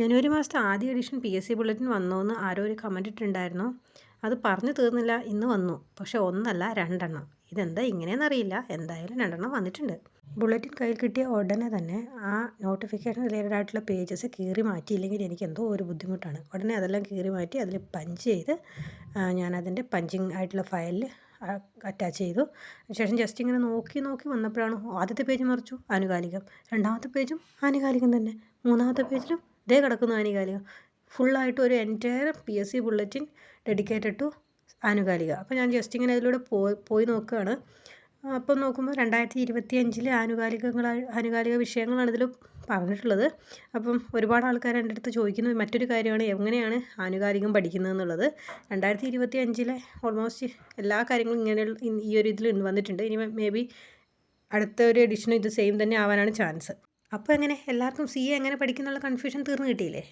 ജനുവരി മാസത്തെ ആദ്യ edition P S C bulletin വന്നോന്ന് ആരോ ഒരു കമന്റ് ഇട്ടിട്ടുണ്ടായിരുന്നു. അത് പറഞ്ഞു തീർന്നില്ല ഇന്ന് വന്നു. പക്ഷേ ഒന്നല്ല രണ്ടെണ്ണം. ഇതെന്താ ഇങ്ങനെയെന്നറിയില്ല എന്തായാലും രണ്ടെണ്ണം വന്നിട്ടുണ്ട്. ബുള്ളറ്റിൻ കയ്യിൽ കിട്ടിയ ഉടനെ തന്നെ ആ നോട്ടിഫിക്കേഷൻ റിലേറ്റഡ് ആയിട്ടുള്ള പേജസ് കീറി മാറ്റിയില്ലെങ്കിൽ എനിക്ക് എന്തോ ഒരു ബുദ്ധിമുട്ടാണ്. ഉടനെ അതെല്ലാം കീറി മാറ്റി അതിൽ പഞ്ച് ചെയ്ത് ഞാനതിന്റെ പഞ്ചിങ് ആയിട്ടുള്ള ഫയലിൽ അറ്റാച്ച് ചെയ്തു. ശേഷം ജസ്റ്റ് ഇങ്ങനെ നോക്കി നോക്കി വന്നപ്പോഴാണ് ആദ്യത്തെ പേജ് മറിച്ചു ആനുകാലികം. രണ്ടാമത്തെ പേജും ആനുകാലികം തന്നെ. മൂന്നാമത്തെ പേജിലും ഇതേ കിടക്കുന്നു ആനുകാലികം. ഫുള്ളായിട്ട് ഒരു entire P S C bulletin dedicated to ആനുകാലിക. അപ്പോൾ ഞാൻ ജസ്റ്റ് ഇങ്ങനെ അതിലൂടെ പോയി പോയി നോക്കുകയാണ്. അപ്പം നോക്കുമ്പോൾ രണ്ടായിരത്തി ഇരുപത്തി അഞ്ചിലെ ആനുകാലികങ്ങൾ ആനുകാലിക വിഷയങ്ങളാണ് ഇതിൽ പറഞ്ഞിട്ടുള്ളത്. അപ്പം ഒരുപാട് ആൾക്കാർ എന്റെ അടുത്ത് ചോദിക്കുന്ന മറ്റൊരു കാര്യമാണ് എങ്ങനെയാണ് ആനുകാലികം പഠിക്കുന്നത് എന്നുള്ളത്. രണ്ടായിരത്തി ഇരുപത്തി അഞ്ചിലെ ഓൾമോസ്റ്റ് എല്ലാ കാര്യങ്ങളും ഇങ്ങനെയുള്ള ഈ ഒരു ഇതിൽ വന്നിട്ടുണ്ട്. ഇനി മേ ബി അടുത്ത ഒരു എഡിഷനും ഇത് സെയിം തന്നെ ആവാനാണ് ചാൻസ് അപ്പോൾ എങ്ങനെ? എല്ലാവർക്കും സി എ എങ്ങനെ പഠിക്കുന്നുള്ള കൺഫ്യൂഷൻ തീർന്നു കിട്ടിയില്ലേ?